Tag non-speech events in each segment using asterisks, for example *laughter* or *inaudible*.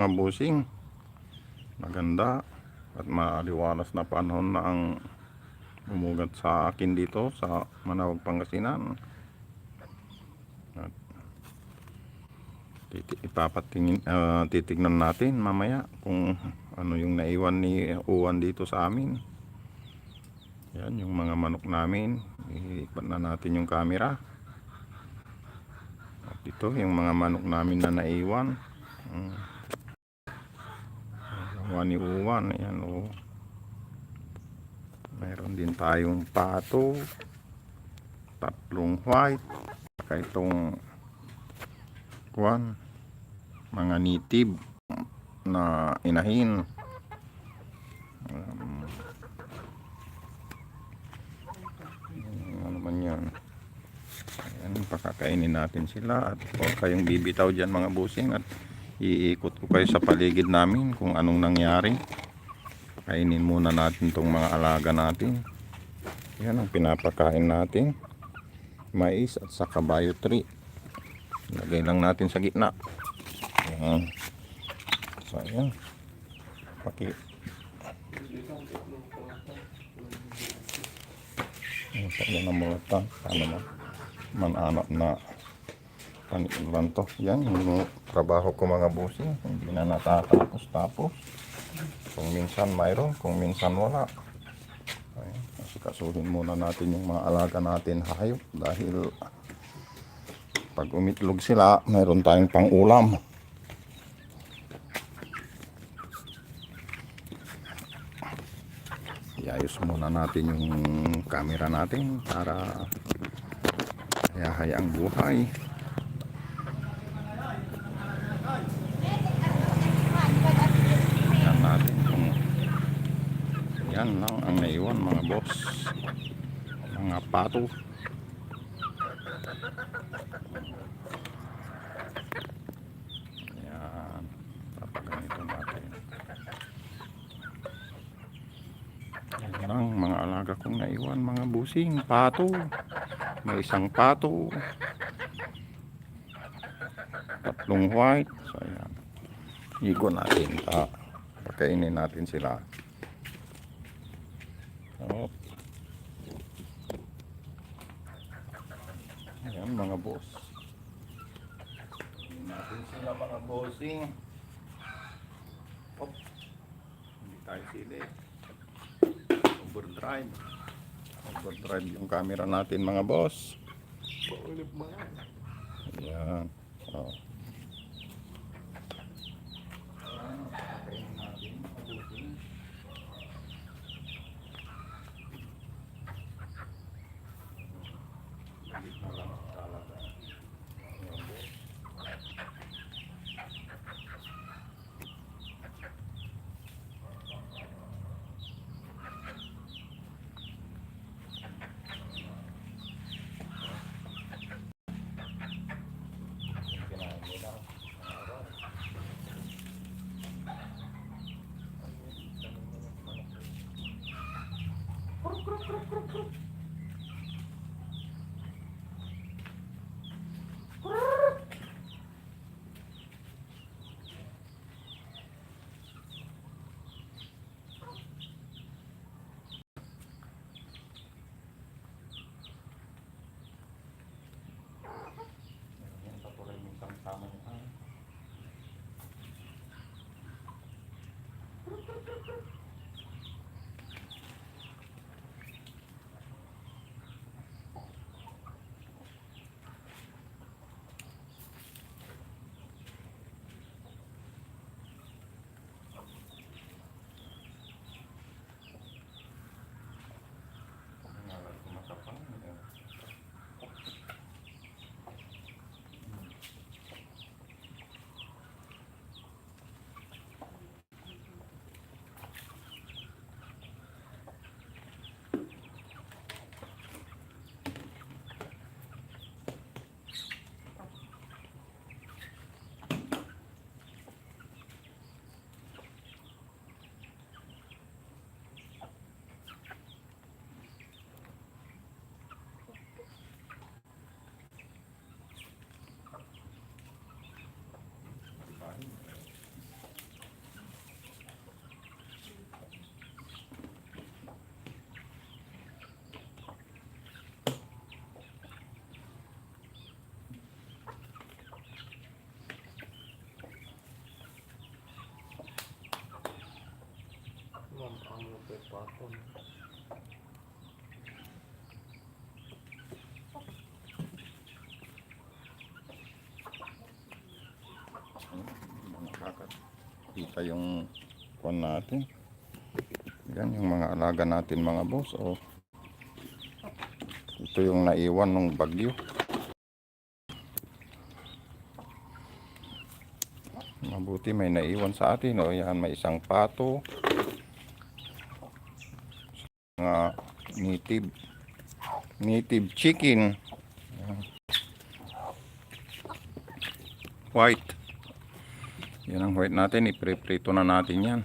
mga busing maganda. At maaliwalas na panahon na ang umugat sa akin dito sa Manawag Pangasinan. At ipapatingin uh, titignan natin mamaya kung ano yung naiwan ni uwan dito sa amin. Yan yung mga manok namin. Iipat na natin yung camera. At ito yung mga manok namin na naiwan. Hmm. 101 ayan o mayroon din tayong pato. Tatlong white. Saka itong kwan mga native na inahin. Um, ano man yan? Ayan pakakainin natin sila at huwag kayong bibitaw dyan mga busing at iikot ko kayo sa paligid namin kung anong nangyari. Kainin muna natin tong mga alaga natin. Yan ang pinapakain natin. Mais at saka bio tree. Lagay lang natin sa gitna. Yan. So, yan. Paki. Yan sa na mga ta. Ano na. Mananap na panilan to. Yan yung trabaho ko mga busing. Hindi na natatapos tapos. Kung minsan mayroon, kung minsan wala. Ayan. Kasi kasuhin muna natin yung mga alaga natin hayop dahil pag umitlog sila, mayroon tayong pang ulam. Iayos muna natin yung camera natin para hayahay ang buhay. Yan natin kung yan lang ang naiwan mga pato. Yan. Papaganito natin. Yan lang mga alaga kong naiwan mga busing. Pato. May isang pato. Tatlong white. So yan. Igo natin. Ta. Pakainin natin sila. So, Ayan mga boss. Pakainin natin sila mga bossing. Op. Hindi tayo sili. Overdrive. Overdrive yung camera natin mga boss. Ayan. Oh. Patong. Kita yung kwan natin. Yan yung mga alaga natin mga boss. Oh. Ito yung naiwan ng bagyo. Mabuti may naiwan sa atin. O yan, may isang pato. Mga native native chicken. White. Yan ang white natin. Ipreprito na natin yan.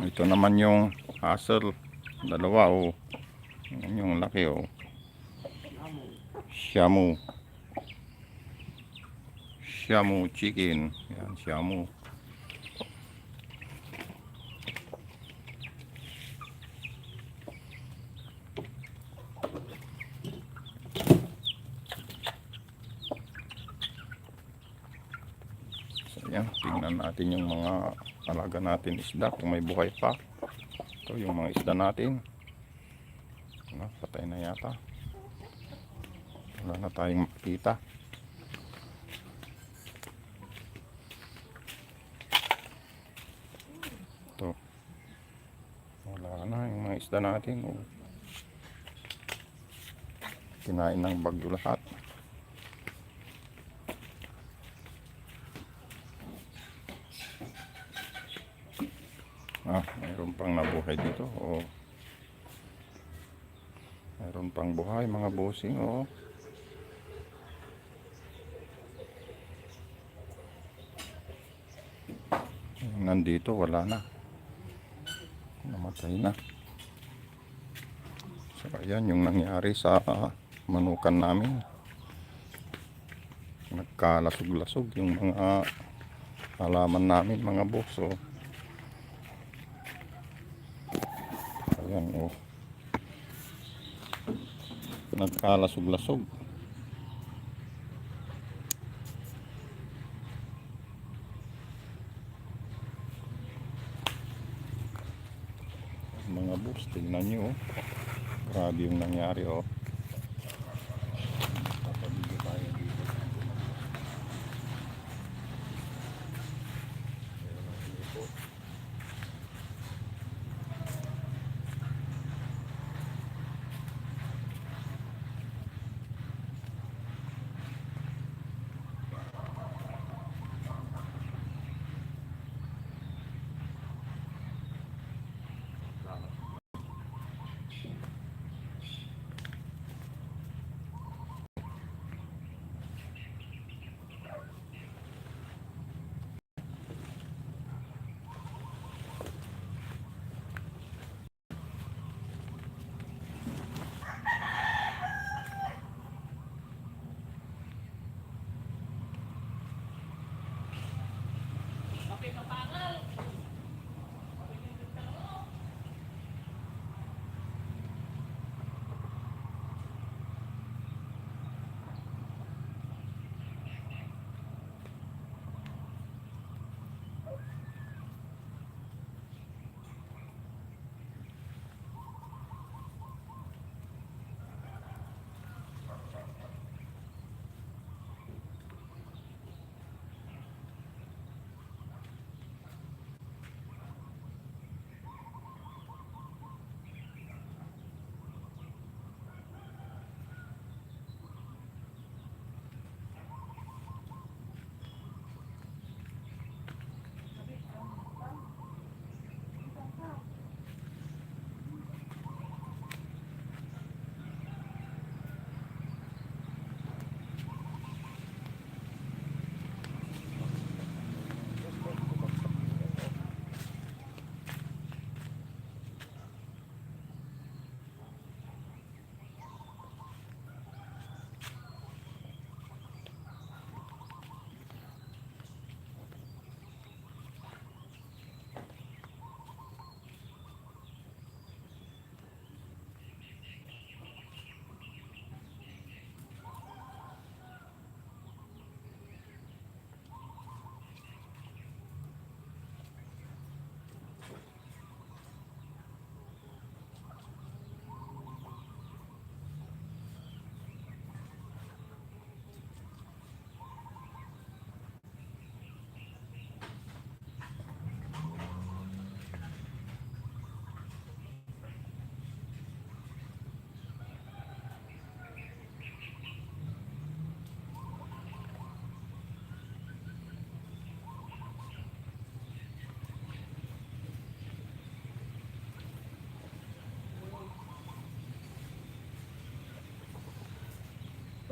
Ito naman yung hassle. Dalawa o. Yan yung laki o. Shamu. Shamu chicken. Yan, shamu. So yan, tingnan natin yung mga alaga natin isda kung may buhay pa. Ito yung mga isda natin. Ano, patay na yata. Wala na tayong makita. Ito. Wala na yung mga isda natin. Oh. Kinain ng bagyo lahat. Ah, mayroon pang nabuhay dito. Oo. Buhay mga bossing. Yung Nandito wala na. Namatay na. So ayan yung nangyari sa manukan namin. Nagkalasog-lasog yung mga halaman namin mga boss. So, Ayan, oh. Nagkalasog-lasog. Mga boss, tingnan nyo, oh. Grabe yung nangyari, oh. Papabigyo tayo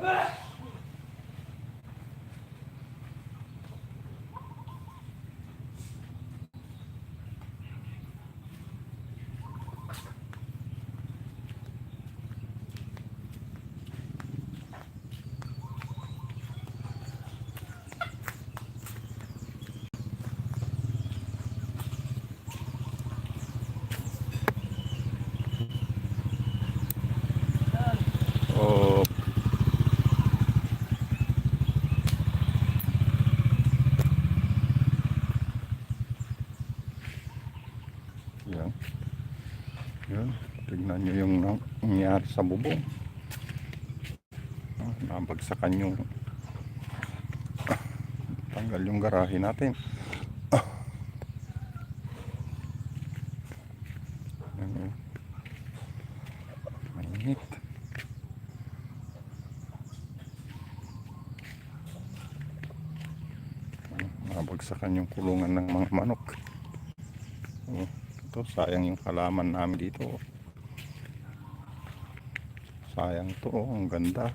Ugh! Tignan nyo yung nang- nangyari sa bubong. Nabagsakan yung tanggal yung garahe natin. Ah. Ano? Mainit. Nabagsakan yung kulungan ng mga manok. Oh, ito, sayang yung halaman namin dito. oh. Sayang to, oh, ang ganda.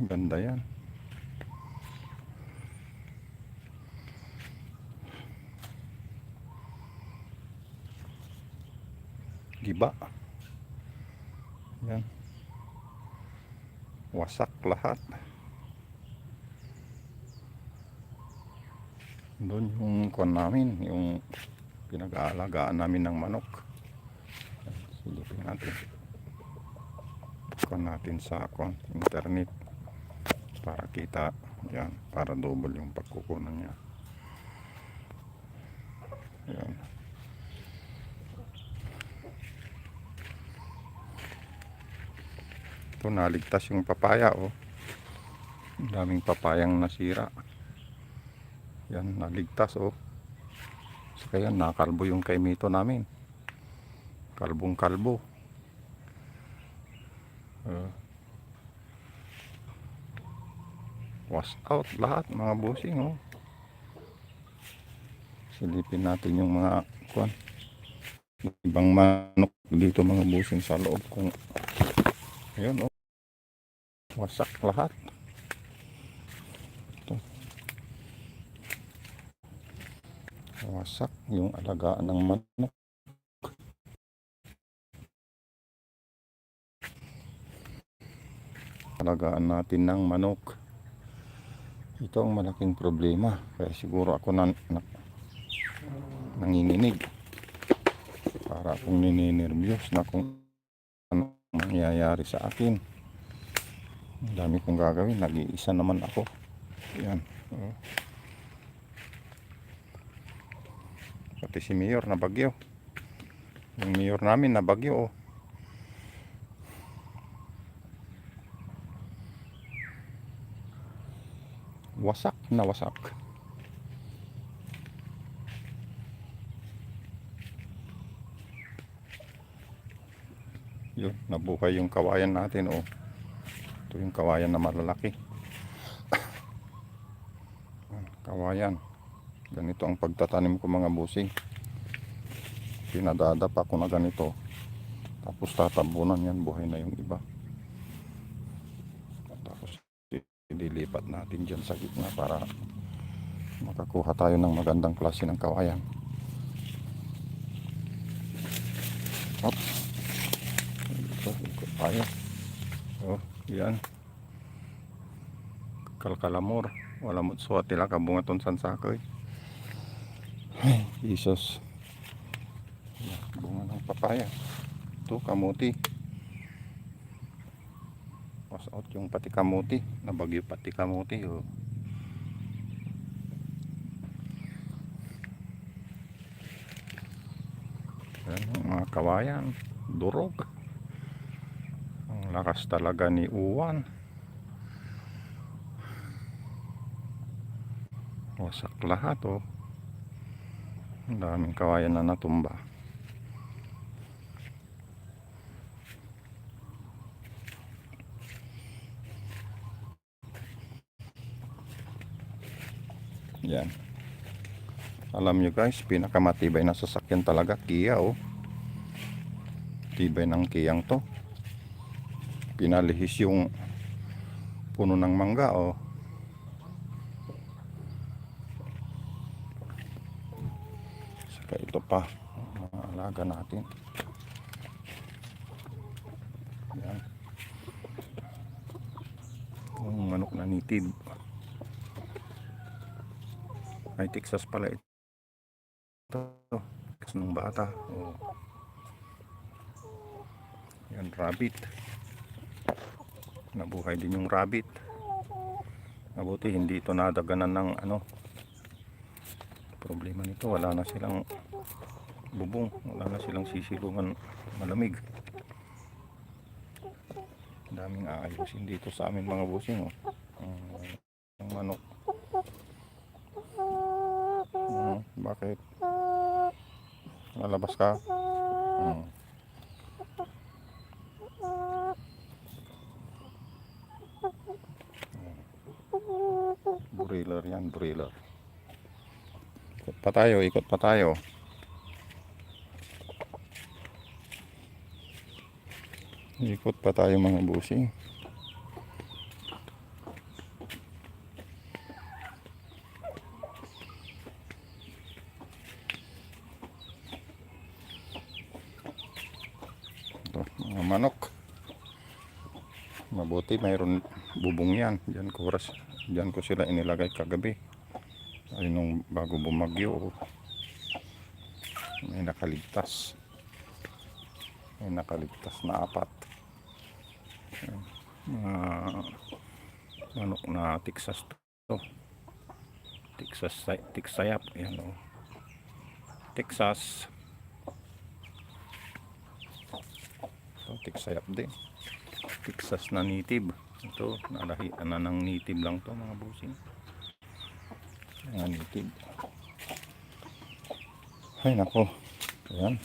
Ang ganda yan. Giba. Yan. Wasak lahat. Doon yung kuwan namin, yung pinag-aalagaan namin ng manok. Silipin natin. Kuwan natin sa kuwan, internet para kita yan, para double yung pagkukunan niya. Yan. Ito naligtas yung papaya oh. Daming papayang nasira. Yan, naligtas oh. Saka yan, nakalbo yung kaimito namin. Kalbong kalbo. Uh, wash out lahat mga busing oh. Silipin natin yung mga kuan. Ibang manok dito mga busing sa loob kung Ayun oh. Wasak lahat. Ito. Wasak yung alagaan ng manok. Alagaan natin ng manok. Ito ang malaking problema. Kaya siguro ako na, na nanginginig. Para akong nininervyos na kung ano mangyayari sa akin. Ang dami kong gagawin. Nag-iisa naman ako. Yan. Pati si Mayor na bagyo. Yung Mayor namin na bagyo. Oh. Wasak na wasak. Yun, nabuhay yung kawayan natin oh. Ito yung kawayan na malalaki. Yan, *coughs* kawayan. Ganito ang pagtatanim ko mga busing. Pinadadapa ko na ganito. Tapos tatabunan yan, buhay na yung iba. Tapos ililipat natin dyan sa gitna para makakuha tayo ng magandang klase ng kawayan. Oops. Ito, ikot tayo. Oh, yan. Kalkalamor. Wala mo suwat tila kabungaton san sakoy. Ay, Jesus. Bunga ng papaya. Ito, kamuti. Out yung pati kamuti. Nabagyo pati kamuti. Oh. Yan, ang mga kawayan. Durog. Ang lakas talaga ni Uwan. Wasak lahat oh. Ang daming kawayan na natumba. Yan. Alam nyo guys, pinakamatibay na sasakyan talaga Kia oh. Tibay ng Kiyang to. Pinalihis yung puno ng mangga oh. Saka ito pa, alaga natin. Yan. Yung manok na nitid. Ay, Texas pala ito. Texas ng bata. Oh. Yan, rabbit. Nabuhay din yung rabbit. Mabuti hindi ito nadaganan ng ano problema nito wala na silang bubong wala na silang sisilungan malamig daming aayusin dito sa amin mga busing oh. Ang manok bakit lalabas ka Mm. Broiler yan, broiler. Ikot pa tayo, ikot pa tayo. Ikot pa tayo mga busing. Mga manok. Mabuti mayroon bubong yan. Diyan ko, oras, diyan ko sila inilagay kagabi. Ay nung bago bumagyo. oh. May nakaligtas. May nakaligtas na apat. Mga manok na Texas to. Texas, Texayap. Yan o. Texas. Ito, Texayap din. Texas na native. Ito, nalahi na ng native lang to mga busing. Mga native. Ay nako. Ayan.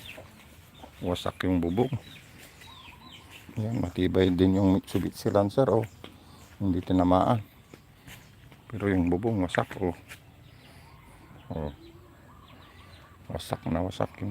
Wasak yung bubong. Ayan, matibay din yung Mitsubishi Lancer oh. Hindi tinamaan. Pero yung bubong wasak oh. Oh. Wasak na wasak yung